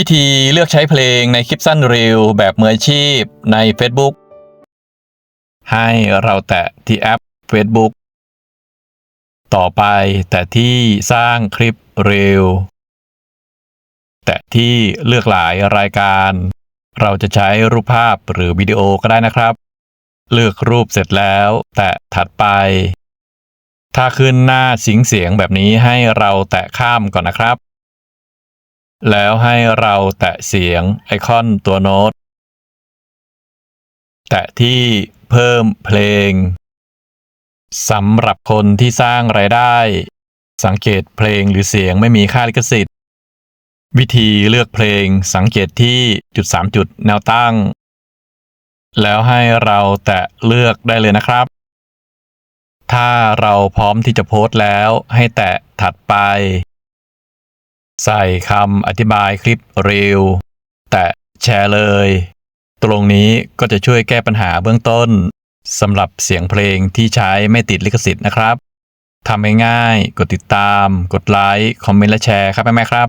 วิธีเลือกใช้เพลงในคลิปสั้นเร็วแบบมืออาชีพใน Facebook ให้เราแตะที่แอป Facebook ต่อไปแตะที่สร้างคลิปเร็วแตะที่เลือกหลายรายการ เราจะใช้รูปภาพหรือวิดีโอก็ได้นะครับ เลือกรูปเสร็จแล้ว แตะถัดไป ถ้าขึ้นหน้าสิงเสียงแบบนี้ให้เราแตะข้ามก่อนนะครับ แล้วให้เราแตะเสียงไอคอนตัวโน้ต แตะที่เพิ่มเพลงสำหรับคนที่สร้างรายได้ สังเกตเพลงหรือเสียงไม่มีค่าลิขสิทธิ์ วิธีเลือกเพลงสังเกตที่จุด 3 จุดแนวตั้ง แล้วให้เราแตะเลือกได้เลยนะครับ ถ้าเราพร้อมที่จะโพสต์แล้วให้แตะถัดไป ใส่คำอธิบายคลิปเร็วแตะแชร์เลย ตรงนี้ก็จะช่วยแก้ปัญหาเบื้องต้นสำหรับเสียงเพลงที่ใช้ไม่ติดลิขสิทธิ์นะครับทำง่ายๆกดติดตาม กดไลค์ คอมเมนต์และแชร์ครับแม่ๆครับ